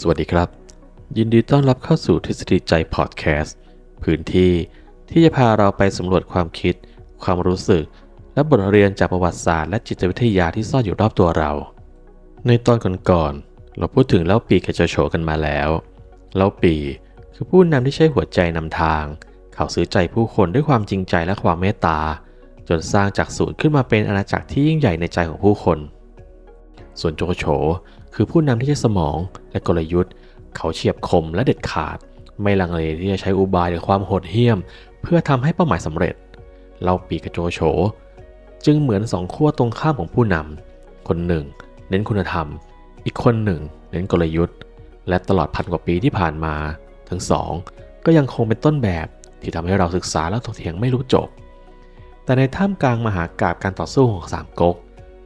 สวัสดีครับ ยินดีต้อนรับเข้าสู่ทฤษฎีใจพอดแคสต์พื้นที่ที่จะพาเราไปสำรวจความคิด ความรู้สึก และบทเรียนจากประวัติศาสตร์และจิตวิทยาที่ซ่อนอยู่รอบตัวเรา ในตอนก่อนๆเราพูดถึงเล่าปีกับเจโฉกันมาแล้วเล่าปีคือผู้นำที่ใช้หัวใจนำทาง เขาซื้อใจผู้คนด้วยความจริงใจและความเมตตา จนสร้างจากศูนย์ขึ้นมาเป็นอาณาจักรที่ยิ่งใหญ่ในใจของผู้คน ส่วนโจโฉ คือผู้นำที่ใช้สมองและกลยุทธ์ เขาเฉียบคมและเด็ดขาด ไม่ลังเลที่จะใช้อุบายหรือความโหดเหี้ยม เพื่อทำให้เป้าหมายสำเร็จ เล่าปีกโจโฉจึงเหมือนสองขั้วตรงข้ามของผู้นำคนหนึ่ง เน้นคุณธรรม อีกคนหนึ่ง เน้นกลยุทธ์ และตลอดพันกว่าปีที่ผ่านมา ทั้งสองก็ยังคงเป็นต้นแบบที่ทำให้เราศึกษาและถกเถียงไม่รู้จบ แต่ในท่ามกลางมหากาบการต่อสู้ของสามก๊ก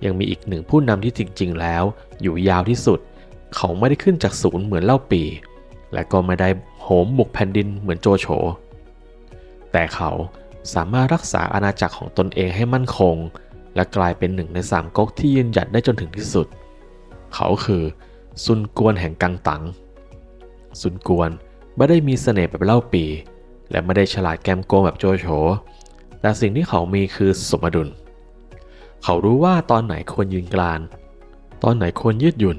ยังมีอีกหนึ่งผู้นำที่จริง ๆ แล้ว อยู่ยาวที่สุด เขาไม่ได้ขึ้นจากศูนย์เหมือนเล่าปี และก็ไม่ได้โหมบุกแผ่นดินเหมือนโจโฉ แต่เขาสามารถรักษาอาณาจักรของตนเองให้มั่นคง และกลายเป็นหนึ่งในสามก๊กที่ยืนหยัดได้จนถึงที่สุด เขาคือซุนกวนแห่งกังตังซุนกวนไม่ได้มีเสน่ห์แบบเล่าปี และไม่ได้ฉลาดแกมโกงแบบโจโฉ แต่สิ่งที่เขามีคือสมดุล เขารู้ว่าตอนไหนควรยืนกลาน ตอนไหนควรยืดหยุ่น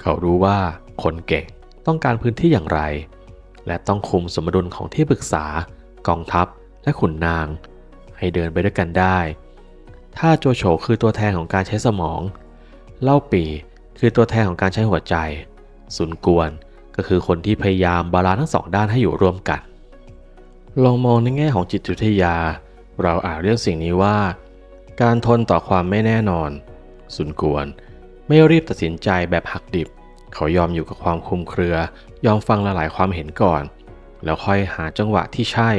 เขารู้ว่าคนเก่งต้องการพื้นที่อย่างไร และต้องคุมสมดุลของที่ปรึกษากองทัพและขุนนาง ให้เดินไปด้วยกันได้ ถ้าโจโฉคือตัวแทนของการใช้สมอง เล่าปีคือตัวแทนของการใช้หัวใจ สุนกวนก็คือคนที่พยายามบาลานซ์ทั้งสองด้านให้อยู่ร่วมกัน ลองมองในแง่ของจิตวิทยา เราอาจเรียกสิ่งนี้ว่า การทนต่อความไม่แน่นอน สุนกวน ไม่รีบตัดสินใจแบบหักดิบ เขายอมอยู่กับความคลุมเครือ ยอมฟังลหลายๆความเห็นก่อน แล้วค่อยหาจังหวะที่ใช่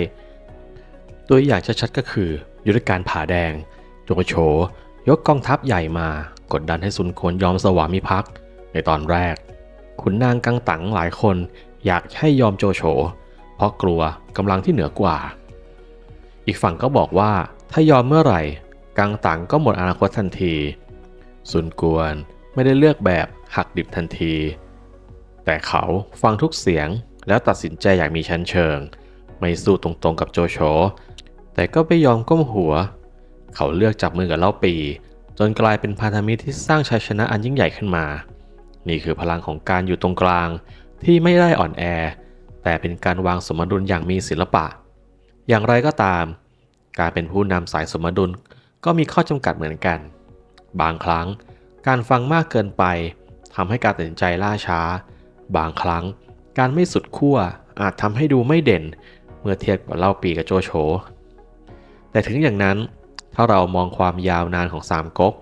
ตัวอย่างชัดๆก็คือ ยุทธการผาแดงโจโฉยกกองทัพใหญ่มากดดันให้ซุนกวนยอมสวามิภักดิ์ในตอนแรก ขุนนางกังตังหลายคน อยากให้ยอมโจโฉ เพราะกลัวกำลังที่เหนือกว่า อีกฝั่งก็บอกว่าถ้ายอมเมื่อไหร่ กังตังก็หมดอนาคตทันทีซุนกวนไม่ได้เลือกแบบหักดิบทันที แต่เขาฟังทุกเสียงแล้วตัดสินใจอย่างมีชั้นเชิง ไม่สู้ตรงๆกับโจโฉแต่ก็ไม่ยอมก้มหัว เขาเลือกจับมือกับเล่าปี จนกลายเป็นพันธมิตรที่สร้างชัยชนะอันยิ่งใหญ่ขึ้นมา นี่คือพลังของการอยู่ตรงกลางที่ไม่ได้อ่อนแอ แต่เป็นการวางสมดุลอย่างมีศิลปะ อย่างไรก็ตาม การเป็นผู้นำสายสมดุล ก็มีข้อจำกัดเหมือนกัน บางครั้งการฟังมากเกินไปทำให้การตัดสินใจล่าช้า บางครั้งการไม่สุดขั้วอาจทำให้ดูไม่เด่น เมื่อเทียบกับเล่าปีกับโจโฉแต่ถึงอย่างนั้นถ้าเรามองความยาวนานของสามก๊ก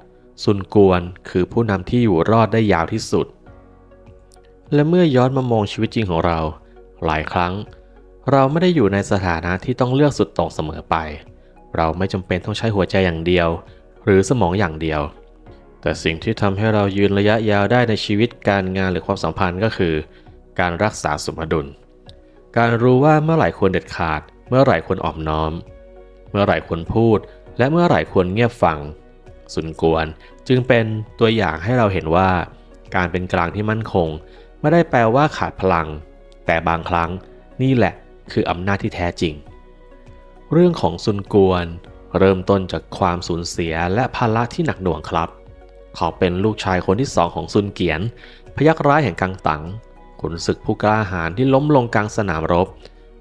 ซุนกวนคือผู้นำที่อยู่รอดได้ยาวที่สุด และเมื่อย้อนมามองชีวิตจริงของเรา หลายครั้ง เราไม่ได้อยู่ในสถานะที่ต้องเลือกสุดตรงเสมอไป เราไม่จำเป็นต้องใช้หัวใจอย่างเดียว หรือสมองอย่างเดียว แต่สิ่งที่ทำให้เรายืนระยะยาวได้ในชีวิตการงานหรือความสัมพันธ์ก็คือ การรักษาสมดุล การรู้ว่าเมื่อไหร่ควรเด็ดขาด เมื่อไหร่ควรอ่อมน้อม เมื่อไหร่ควรพูด และเมื่อไหร่ควรเงียบฟังสุนกวนจึงเป็นตัวอย่างให้เราเห็นว่า การเป็นกลางที่มั่นคง ไม่ได้แปลว่าขาดพลัง แต่บางครั้งนี่แหละคืออำนาจที่แท้จริง เรื่องของซุนกวน เริ่มต้นจากความสูญเสียและภาระที่หนักหน่วงครับ เขาเป็นลูกชายคนที่สองของซุนเกียน พยักร้ายแห่งกังตังขุนศึกผู้กล้าหาญที่ล้มลงกลางสนามรบ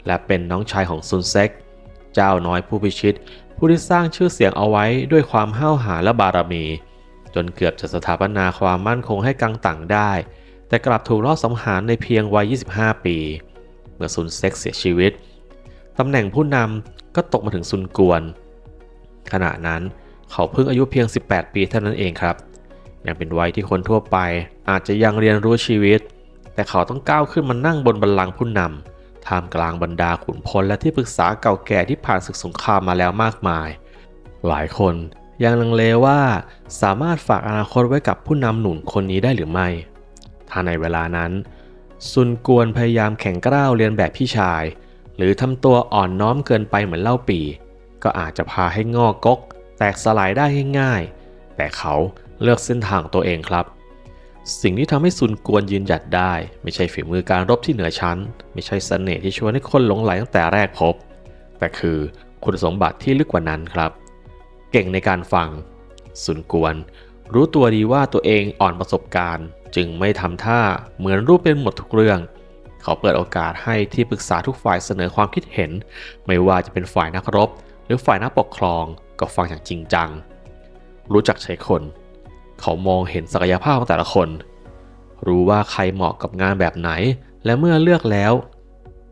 และเป็นน้องชายของซุนเซ็ก เจ้าน้อยผู้พิชิต ผู้ที่สร้างชื่อเสียงเอาไว้ด้วยความห้าวหาญและบารมี จนเกือบจะสถาปนาความมั่นคงให้กังตังได้ แต่กลับถูกลอบสังหารในเพียงวัย 25 ปี เมื่อซุนเซ็กเสียชีวิตตำแหน่งผู้นำ ก็ตกมาถึงซุนกวน ขณะนั้นเขาเพิ่งอายุเพียง 18 ปีเท่านั้นเองครับ ยังเป็นวัยที่คนทั่วไปอาจจะยังเรียนรู้ชีวิต แต่เขาต้องก้าวขึ้นมานั่งบนบัลลังก์ผู้นำท่ามกลางบรรดาขุนพลและที่ปรึกษาเก่าแก่ที่ผ่านศึกสงครามมาแล้วมากมาย หลายคนยังลังเลว่าสามารถฝากอนาคตไว้กับผู้นำหนุนคนนี้ได้หรือไม่ ถ้าในเวลานั้นซุนกวนพยายามแข่งกล้าวเรียนแบบพี่ชาย หรือทำตัวอ่อนน้อมเกินไปเหมือนเล่าปี ก็อาจจะพาให้งอกก แตกสลายได้ง่ายๆ แต่เขาเลือกเส้นทางตัวเองครับ สิ่งที่ทำให้ซุนกวนยืนหยัดได้ ไม่ใช่ฝีมือการรบที่เหนือชั้น ไม่ใช่เสน่ห์ที่ชวนให้คนหลงไหลตั้งแต่แรกพบ แต่คือคุณสมบัติที่ลึกกว่านั้นครับ เก่งในการฟังซุนกวน รู้ตัวดีว่าตัวเองอ่อนประสบการณ์ จึงไม่ทำท่าเหมือนรูปเป็นหมดทุกเรื่อง เขาเปิดโอกาสให้ที่ปรึกษาทุกฝ่ายเสนอความคิดเห็น ไม่ว่าจะเป็นฝ่ายนักรบ หรือฝ่ายนักปกครองก็ฟังอย่างจริงจัง รู้จักใช้คน เขามองเห็นศักยภาพของแต่ละคน รู้ว่าใครเหมาะกับงานแบบไหน และเมื่อเลือกแล้ว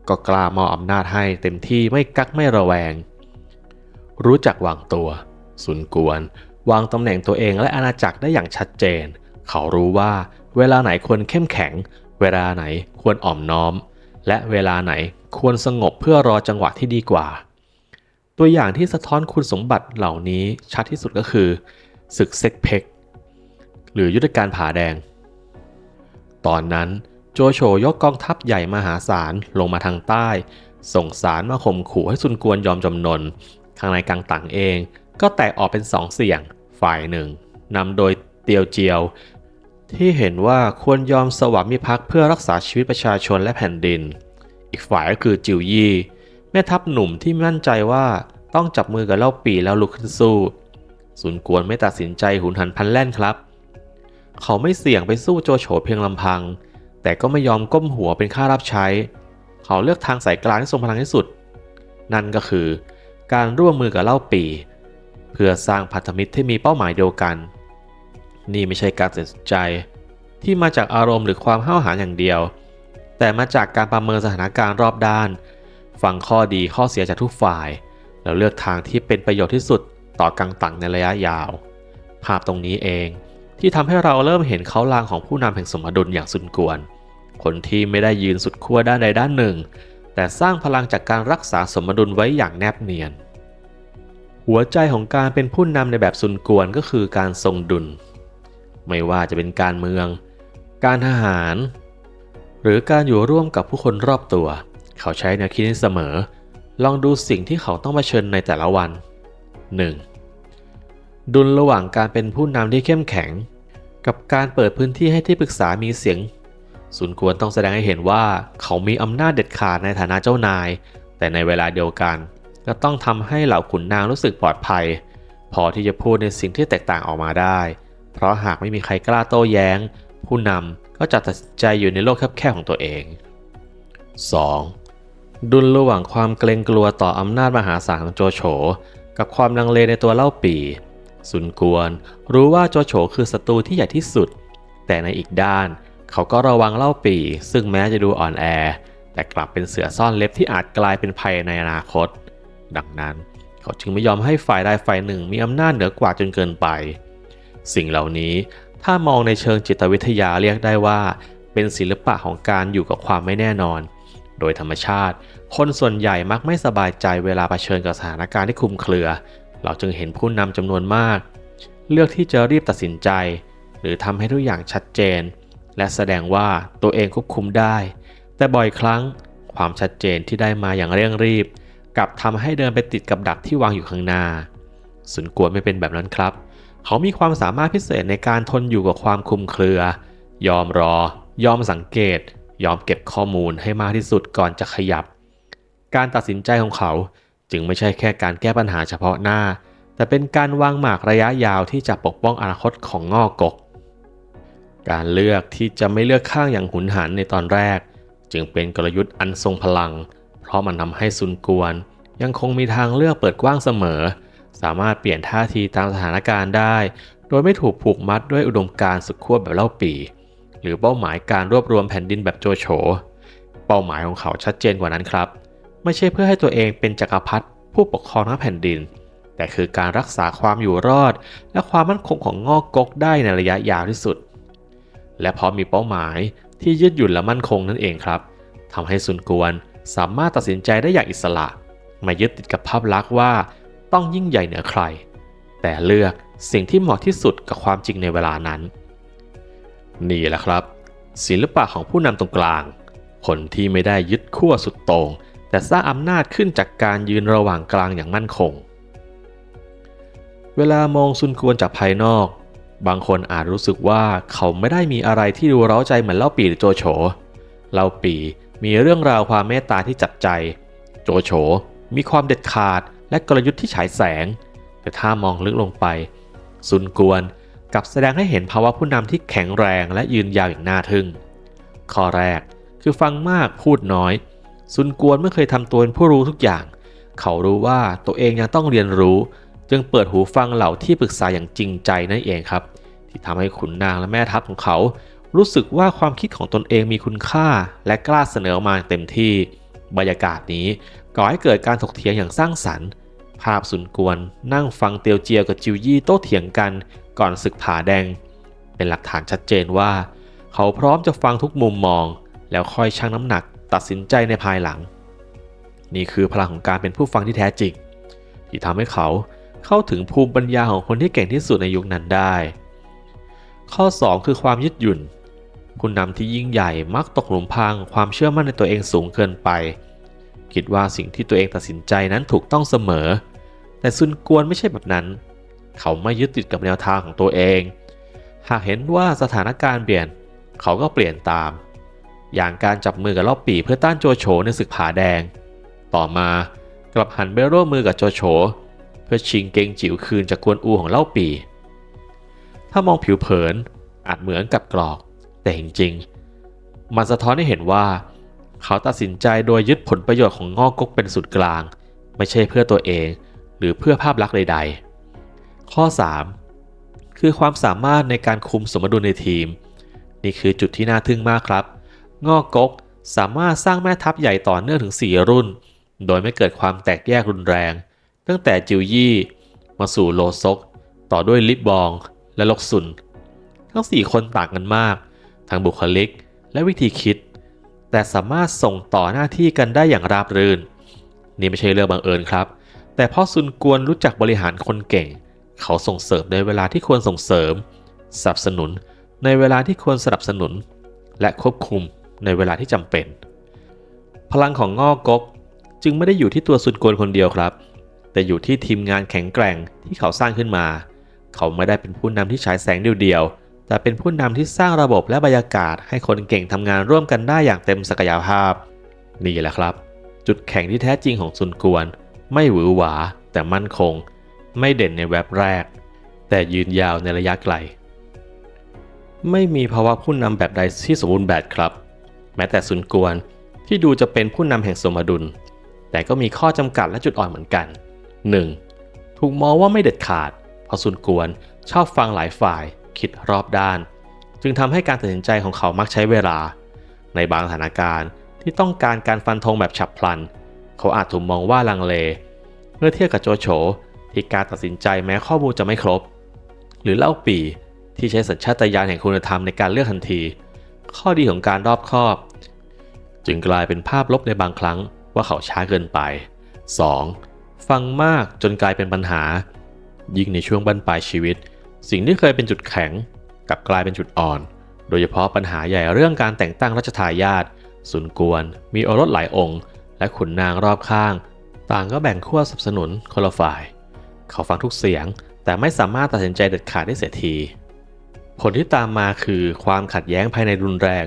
ก็กล้ามอบอำนาจให้เต็มที่ไม่กักไม่ระแวง รู้จักวางตัวสุนกวน วางตำแหน่งตัวเองและอาณาจักรได้อย่างชัดเจน เขารู้ว่าเวลาไหนควรเข้มแข็ง เวลาไหนควรอ่อมน้อม และเวลาไหนควรสงบเพื่อรอจังหวะที่ดีกว่า ตัวอย่างที่สะท้อนคุณสมบัติเหล่านี้ชัดที่สุดก็คือ ศึกเซ็กเพกหรือยุทธการผาแดง ตอนนั้นโจโฉยกกองทัพใหญ่มหาศาลลงมาทางใต้ ส่งสารมาข่มขู่ให้ซุนกวนยอมจำนนข้างในกังตังเองก็แตกออกเป็นสองเสี่ยง ฝ่ายหนึ่งนำโดยเตียวเจียว ที่เห็นว่าควรยอมสวามิภักดิ์เพื่อรักษาชีวิตประชาชนและแผ่นดิน อีกฝ่ายก็คือจิวยี่ แม่ทัพหนุ่มที่มั่นใจว่าต้องจับมือกับเล่าปีแล้วลุกขึ้นสู้สุนกวนไม่ตัดสินใจหุนหันพันแล่นครับ เขาไม่เสี่ยงไปสู้โจโฉเพียงลำพัง แต่ก็ไม่ยอมก้มหัวเป็นข้ารับใช้ เขาเลือกทางสายกลางที่ทรงพลังที่สุด นั่นก็คือ การร่วมมือกับเล่าปี เพื่อสร้างพันธมิตรที่มีเป้าหมายเดียวกัน นี่ไม่ใช่การตัดสินใจ ที่มาจากอารมณ์หรือความห้าวหาญอย่างเดียว แต่มาจากการประเมินสถานการณ์รอบด้าน ฟังข้อดีข้อเสียจากทุกฝ่าย แล้วเลือกทางที่เป็นประโยชน์ที่สุดต่อกังตังในระยะยาว ภาพตรงนี้เองที่ทำให้เราเริ่มเห็นเขาลางของผู้นำแห่งสมดุลอย่างสุนกวน คนที่ไม่ได้ยืนสุดขั้วด้านใดด้านหนึ่ง แต่สร้างพลังจากการรักษาสมดุลไว้อย่างแนบเนียน หัวใจของการเป็นผู้นำในแบบสุนกวนก็คือการทรงดุล ไม่ว่าจะเป็นการเมือง การทหาร หรือการอยู่ร่วมกับผู้คนรอบตัว เขาใช้แนวคิดนี้เสมอ ลองดูสิ่งที่เขาต้องเผชิญในแต่ละวัน 1. ดุลระหว่างการเป็นผู้นำที่เข้มแข็ง กับการเปิดพื้นที่ให้ที่ปรึกษามีเสียงสุนควรต้องแสดงให้เห็นว่าเขามีอำนาจเด็ดขาดในฐานะเจ้านาย แต่ในเวลาเดียวกันก็ต้องทำให้เหล่าขุนนางรู้สึกปลอดภัย พอที่จะพูดในสิ่งที่แตกต่างออกมาได้ เพราะหากไม่มีใครกล้าโต้แย้ง ผู้นำก็จะตัดสินใจอยู่ในโลกแคบๆของตัวเอง 2. ดุลระหว่างความเกรงกลัวต่ออำนาจมหาศาลของโจโฉกับความลังเลในตัวเล่าปีสุนกวน รู้ว่าโจโฉคือศัตรูที่ใหญ่ที่สุด แต่ในอีกด้าน เขาก็ระวังเล่าปี ซึ่งแม้จะดูอ่อนแอ แต่กลับเป็นเสือซ่อนเล็บที่อาจกลายเป็นภัยในอนาคต ดังนั้น เขาจึงไม่ยอมให้ฝ่ายใดฝ่ายหนึ่งมีอำนาจเหนือกว่าจนเกินไป สิ่งเหล่านี้ถ้ามองในเชิงจิตวิทยาเรียกได้ว่า เป็นศิลปะของการอยู่กับความไม่แน่นอน โดยธรรมชาติ คนส่วนใหญ่มักไม่สบายใจเวลาเผชิญกับสถานการณ์ที่คลุมเครือ เราจึงเห็นผู้นำจำนวนมาก เลือกที่จะรีบตัดสินใจ หรือทำให้ทุกอย่างชัดเจน และแสดงว่าตัวเองควบคุมได้ แต่บ่อยครั้ง ความชัดเจนที่ได้มาอย่างเร่งรีบ กลับทำให้เดินไปติดกับดักที่วางอยู่ข้างหน้าสุนกวนไม่เป็นแบบนั้นครับ เขามีความสามารถพิเศษในการทนอยู่กับความคลุมเครือ ยอมรอ ยอมสังเกต ยอมเก็บข้อมูลให้มากที่สุดก่อนจะขยับ การตัดสินใจของเขาจึงไม่ใช่แค่การแก้ปัญหาเฉพาะหน้า แต่เป็นการวางหมากระยะยาวที่จะปกป้องอนาคตของงอกกการเลือกที่จะไม่เลือกข้างอย่างหุนหันในตอนแรก จึงเป็นกลยุทธ์อันทรงพลัง เพราะมันทำให้ซุนกวน ยังคงมีทางเลือกเปิดกว้างเสมอ สามารถเปลี่ยนท่าทีตามสถานการณ์ได้ โดยไม่ถูกผูกมัดด้วยอุดมการณ์สุดขั้วแบบเล่าปี หรือเป้าหมายการรวบรวมแผ่นดินแบบโจโฉ เป้าหมายของเขาชัดเจนกว่านั้นครับ ไม่ใช่เพื่อให้ตัวเองเป็นจักรพรรดิผู้ปกครองทั้งแผ่นดิน แต่คือการรักษาความอยู่รอด และความมั่นคงของงอกกกได้ในระยะยาวที่สุด และพราะมีเป้าหมายที่ยืดหยุ่นและมั่นคงนั่นเองครับทำให้ซุนกวนสามารถตัดสินใจได้อย่างอิสระไม่ยึดติดกับภาพลักษณ์ว่า ต้องยิ่งใหญ่เหนือใคร แต่เลือกสิ่งที่เหมาะที่สุดกับความจริงในเวลานั้น นี่แหละครับ ศิลปะของผู้นำตรงกลาง คนที่ไม่ได้ยึดขั้วสุดโต่งแต่สร้างอำนาจขึ้นจากการยืนระหว่างกลางอย่างมั่นคง เวลามองซุนกวนจากภายนอก บางคนอาจรู้สึกว่าเขาไม่ได้มีอะไรที่ดูเร้าใจเหมือนเล่าปีหรือโจโฉเล่าปีมีเรื่องราวความเมตตาที่จับใจ โจโฉมีความเด็ดขาด และกลยุทธ์ที่ฉายแสง แต่ถ้ามองลึกลงไป ซุนกวนกับแสดงให้เห็นภาวะผู้นำที่แข็งแรงและยืนยาวอย่างน่าทึ่ง ข้อแรกคือฟังมากพูดน้อย ซุนกวนไม่เคยทำตัวเป็นผู้รู้ทุกอย่าง เขารู้ว่าตัวเองยังต้องเรียนรู้ จึงเปิดหูฟังเหล่าที่ปรึกษาอย่างจริงใจนั่นเองครับ ที่ทำให้ขุนนางและแม่ทัพของเขา รู้สึกว่าความคิดของตนเองมีคุณค่า และกล้าเสนอมาเต็มที่ บรรยากาศนี้ก่อให้เกิดการถกเถียงอย่างสร้างสรรค์ ภาพสุนกวน นั่งฟังเตียวเจียวกับจิวยี่โต้เถียงกันก่อนศึกผาแดง เป็นหลักฐานชัดเจนว่า เขาพร้อมจะฟังทุกมุมมอง แล้วค่อยชั่งน้ำหนักตัดสินใจในภายหลัง นี่คือพลังของการเป็นผู้ฟังที่แท้จริง ที่ทำให้เขาเข้าถึงภูมิปัญญาของคนที่เก่งที่สุดในยุคนั้นได้ ข้อ 2 คือความยืดหยุ่นผู้นำที่ยิ่งใหญ่มักตกหลุมพรางความเชื่อมั่นในตัวเองสูงเกินไป คิดว่าสิ่งที่ตัวเองตัดสินใจนั้นถูกต้องเสมอ แต่ซุนกวนไม่ใช่แบบนั้น เขาไม่ยึดติดกับแนวทางของตัวเอง หากเห็นว่าสถานการณ์เปลี่ยน เขาก็เปลี่ยนตาม อย่างการจับมือกับรอบปีเพื่อต้านโจโฉในศึกผาแดง ต่อมากลับหันไปร่วมมือกับโจโฉเพื่อชิงเกงจิ๋วคืนจากกวนอูของเล่าปี ถ้ามองผิวเผินอาจเหมือนกับกรอก แต่จริงๆ มันสะท้อนให้เห็นว่า เขาตัดสินใจโดยยึดผลประโยชน์ของงอกกกเป็นสุดกลาง ไม่ใช่เพื่อตัวเอง รือเพื่อภาพลักษณ์ใด ๆ ข้อ 3 คือความสามารถในการคุมสมดุลในทีม นี่คือจุดที่น่าทึ่งมากครับ งอกกกสามารถสร้างแม่ทัพใหญ่ต่อเนื่องถึง 4 รุ่น โดยไม่เกิดความแตกแยกรุนแรง ตั้งแต่จิวยี่มาสู่โลซก ต่อด้วยลิบบอง และลกซุน ทั้ง 4 คนต่างกันมาก ทั้งบุคลิกและวิธีคิด แต่สามารถส่งต่อหน้าที่กันได้อย่างราบรื่น นี่ไม่ใช่เรื่องบังเอิญครับ แต่เพราะซุนกวนรู้จักบริหารคนเก่ง เขาส่งเสริมในเวลาที่ควรส่งเสริม สนับสนุนในเวลาที่ควรสนับสนุน และควบคุมในเวลาที่จำเป็น พลังของงอกกกจึงไม่ได้อยู่ที่ตัวซุนกวนคนเดียวครับ แต่อยู่ที่ทีมงานแข็งแกร่งที่เขาสร้างขึ้นมา เขาไม่ได้เป็นผู้นำที่ฉายแสงเดียวๆ แต่เป็นผู้นำที่สร้างระบบและบรรยากาศ ให้คนเก่งทำงานร่วมกันได้อย่างเต็มศักยภาพ นี่แหละครับ จุดแข็งที่แท้จริงของซุนกวน ไม่หวือหวา แต่มั่นคง ไม่เด่นในแวบแรก แต่ยืนยาวในระยะไกล ไม่มีภาวะผู้นำแบบใดที่สมบูรณ์แบบครับ แม้แต่ซุนกวนที่ดูจะเป็นผู้นำแห่งสมดุล แต่ก็มีข้อจำกัดและจุดอ่อนเหมือนกัน 1. ถูกมองว่าไม่เด็ดขาด เพราะซุนกวนชอบฟังหลายฝ่ายคิดรอบด้าน จึงทำให้การตัดสินใจของเขามักใช้เวลา ในบางสถานการณ์ที่ต้องการการฟันธงแบบฉับพลัน เขาอาจถูกมองว่าลังเล เมื่อเทียบกับโจโฉที่การตัดสินใจแม้ข้อมูลจะไม่ครบ หรือเล่าปีที่ใช้สัญชาตญาณแห่งคุณธรรมในการเลือกทันที ข้อดีของการรอบคอบ จึงกลายเป็นภาพลบในบางครั้งว่าเขาช้าเกินไป 2. ฟังมากจนกลายเป็นปัญหา ยิ่งในช่วงบั้นปลายชีวิต สิ่งที่เคยเป็นจุดแข็งกลับกลายเป็นจุดอ่อน โดยเฉพาะปัญหาใหญ่เรื่องการแต่งตั้งรัชทายาทสุนกวน มีโอรสหลายองค์ และขุนนางรอบข้าง ต่างก็แบ่งขั้วสนับสนุนคนละฝ่าย เขาฟังทุกเสียง แต่ไม่สามารถตัดสินใจเด็ดขาดได้เสียที ผลที่ตามมาคือความขัดแย้งภายในรุนแรง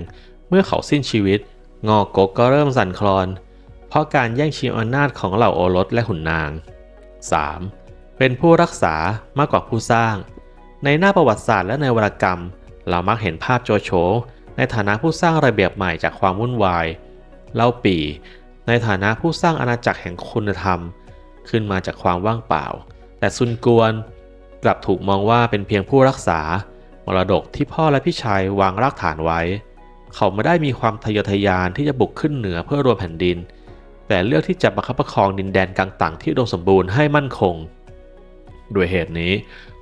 เมื่อเขาสิ้นชีวิต งอกกก็เริ่มสั่นคลอน เพราะการแย่งชิงอำนาจของเหล่าโอรสและขุนนาง 3. เป็นผู้รักษามากกว่าผู้สร้าง ในหน้าประวัติศาสตร์และในวรรณกรรม เรามักเห็นภาพโจโฉในฐานะผู้สร้างระเบียบใหม่จากความวุ่นวาย เล่าปี ในฐานะผู้สร้างอาณาจักรแห่งคุณธรรม ขึ้นมาจากความว่างเปล่า แต่ซุนกวนกลับถูกมองว่าเป็นเพียงผู้รักษา มรดกที่พ่อและพี่ชายวางรากฐานไว้ เขาไม่ได้มีความทะเยอทะยานที่จะบุกขึ้นเหนือเพื่อรวมแผ่นดิน แต่เลือกที่จะประคับประคองดินแดนกลางต่างที่อุดมสมบูรณ์ให้มั่นคง ด้วยเหตุนี้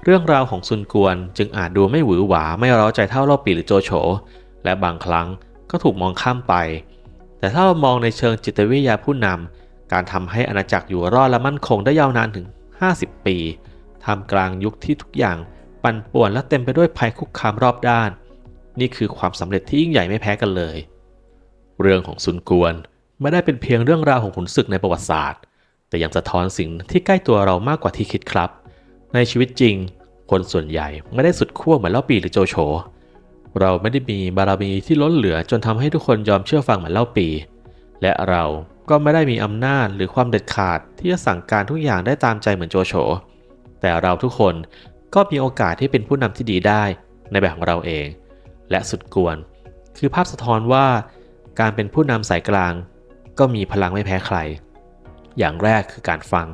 เรื่องราวของซุนกวนจึงอาจดูไม่หวือหวาไม่ร้าใจเท่าเล่าปีหรือโจโฉและบางครั้งก็ถูกมองข้ามไป แต่ถ้าเรามองในเชิงจิตวิทยาผู้นำการทำให้อาณาจักรอยู่รอดและมั่นคงได้ยาวนานถึง 50 ปีท่ามกลางยุคที่ทุกอย่างปั่นป่วนและเต็มไปด้วยภัยคุกคามรอบด้าน นี่คือความสำเร็จที่ยิ่งใหญ่ไม่แพ้กันเลย เรื่องของซุนกวนไม่ได้เป็นเพียงเรื่องราวของขุนศึกในประวัติศาสตร์ แต่ยังสะท้อนสิ่งที่ใกล้ตัวเรามากกว่าที่คิดครับ ในชีวิตจริง คนส่วนใหญ่ไม่ได้สุดขั้วเหมือนเล่าปีหรือโจโฉ เราไม่ได้มีบารมีที่ล้นเหลือจนทำให้ทุกคนยอมเชื่อฟังเหมือนเล่าปี และเราก็ไม่ได้มีอำนาจหรือความเด็ดขาดที่จะสั่งการทุกอย่างได้ตามใจเหมือนโจโฉ แต่เราทุกคนก็มีโอกาสที่เป็นผู้นำที่ดีได้ในแบบของเราเอง และสุดกวน คือภาพสะท้อนว่า การเป็นผู้นำสายกลาง ก็มีพลังไม่แพ้ใคร อย่างแรกคือการฟัง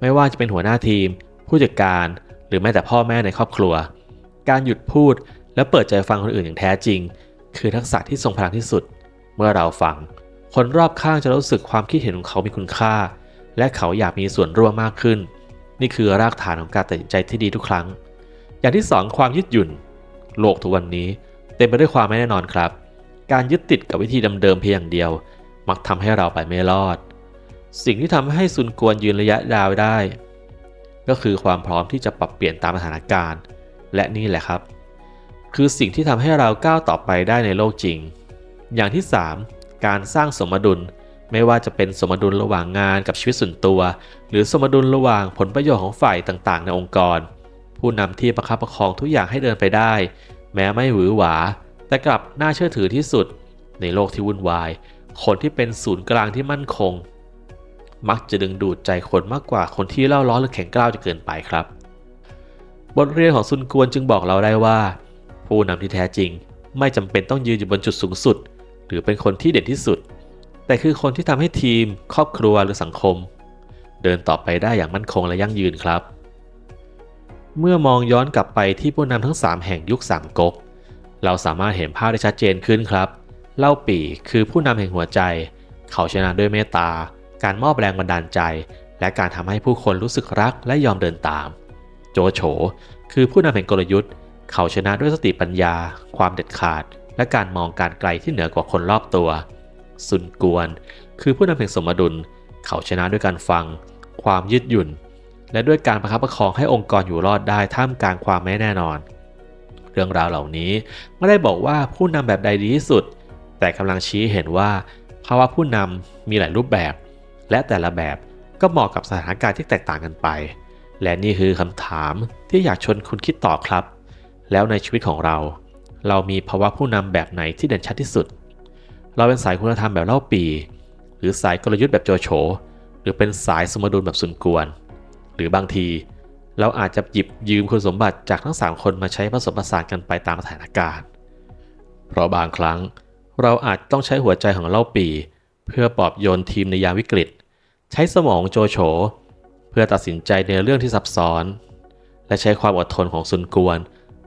ไม่ว่าจะเป็นหัวหน้าทีม ผู้จัดการ หรือแม้แต่พ่อแม่ในครอบครัว การหยุดพูด และเปิดใจฟังคนอื่นอย่างแท้จริง คือทักษะที่ทรงพลังที่สุด เมื่อเราฟัง คนรอบข้างจะรู้สึกความคิดเห็นของเขามีคุณค่า และเขาอยากมีส่วนร่วมมากขึ้น นี่คือรากฐานของการตัดสินใจที่ดีทุกครั้ง อย่างที่สองความยืดหยุ่น โลกทุกวันนี้ เต็มไปด้วยความไม่แน่นอนครับ การยึดติดกับวิธีเดิมๆเพียงอย่างเดียว มักทำให้เราไปไม่รอด สิ่งที่ทำให้ซุนกวนยืนระยะยาวได้ ก็คือความพร้อมที่จะปรับเปลี่ยนตามสถานการณ์ และนี่แหละครับ คือสิ่งที่ทำให้เราก้าวต่อไปได้ในโลกจริง อย่างที่ 3 การสร้างสมดุล ไม่ว่าจะเป็นสมดุลระหว่างงานกับชีวิตส่วนตัว หรือสมดุลระหว่างผลประโยชน์ของฝ่ายต่างๆ ในองค์กร ผู้นำที่ประคับประคองทุกอย่างให้เดินไปได้ แม้ไม่หวือหวา แต่กลับน่าเชื่อถือที่สุด ในโลกที่วุ่นวาย คนที่เป็นศูนย์กลางที่มั่นคง มักจะดึงดูดใจคนมากกว่าคนที่เล่าร้อนหรือแข็งกร้าวจะเกินไปครับ บทเรียนของซุนกวนจึงบอกเราได้ว่า ผู้นำที่แท้จริง ไม่จำเป็นต้องยืนอยู่บนจุดสูงสุด หรือเป็นคนที่เด่นที่สุด แต่คือคนที่ทำให้ทีม ครอบครัวหรือสังคม เดินต่อไปได้อย่างมั่นคงและยั่งยืนครับ เมื่อมองย้อนกลับไปที่ผู้นำทั้ง 3 แห่งยุคสามก๊กเราสามารถเห็นภาพได้ชัดเจนขึ้นครับ เล่าปี่คือผู้นำแห่งหัวใจ เขาชนะด้วยเมตตา การมอบแรงบันดาลใจ และการทำให้ผู้คนรู้สึกรักและยอมเดินตาม โจโฉคือผู้นำแห่งกลยุทธ์ เขาชนะด้วยสติปัญญา ความเด็ดขาด และการมองการไกลที่เหนือกว่าคนรอบตัว ซุนกวน คือผู้นำแห่งสมดุล เขาชนะด้วยการฟัง ความยืดหยุ่น และด้วยการประคับประคองให้องค์กรอยู่รอดได้ท่ามกลางความไม่แน่นอน เรื่องราวเหล่านี้ไม่ได้บอกว่าผู้นำแบบใดดีที่สุด แต่กำลังชี้เห็นว่าภาวะผู้นำมีหลายรูปแบบ และแต่ละแบบก็เหมาะกับสถานการณ์ที่แตกต่างกันไป และนี่คือคำถามที่อยากชวนคุณคิดต่อครับ แล้วในชีวิตของเรา เรามีภาวะผู้นำแบบไหนที่เด่นชัดที่สุด เราเป็นสายคุณธรรมแบบเล่าปี หรือสายกลยุทธ์แบบโจโฉ หรือเป็นสายสมดุลแบบสุนกวน หรือบางที เราอาจจะหยิบยืมคุณสมบัติจากทั้ง 3 คนมาใช้ผสมผสานกันไปตามสถานการณ์ เพราะบางครั้งเราอาจต้องใช้หัวใจของเล่าปี เพื่อปลอบโยนทีมในยามวิกฤต ใช้สมองโจโฉ เพื่อตัดสินใจในเรื่องที่ซับซ้อน และใช้ความอดทนของซุนกวน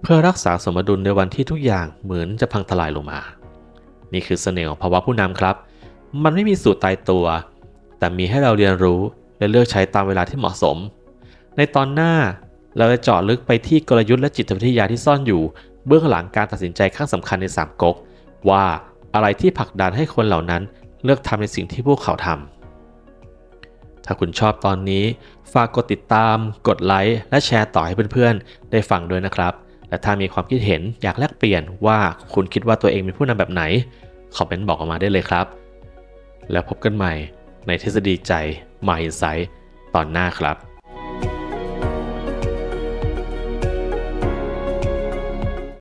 เพื่อรักษาสมดุลในวันที่ทุกอย่างเหมือนจะพังทลายลงมา นี่คือเสน่ห์ของภาวะผู้นำครับ มันไม่มีสูตรตายตัว แต่มีให้เราเรียนรู้และเลือกใช้ตามเวลาที่เหมาะสม ในตอนหน้าเราจะเจาะลึกไปที่กลยุทธ์และจิตวิทยาที่ซ่อนอยู่ เบื้องหลังการตัดสินใจครั้งสำคัญในสามก๊กว่าอะไรที่ผลักดันให้คนเหล่านั้นเลือกทำในสิ่งที่พวกเขาทำถ้าคุณชอบตอนนี้ ฝากกดติดตาม กดไลค์และแชร์ต่อให้เพื่อนๆ ได้ฟังด้วยนะครับ และถ้ามีความคิดเห็นอยากแลกเปลี่ยนว่าคุณคิดว่าตัวเองเป็นผู้นำแบบไหน คอมเมนต์บอกออกมาได้เลยครับ แล้วพบกันใหม่ในทฤษฎีใจ My Insight ตอนหน้าครับ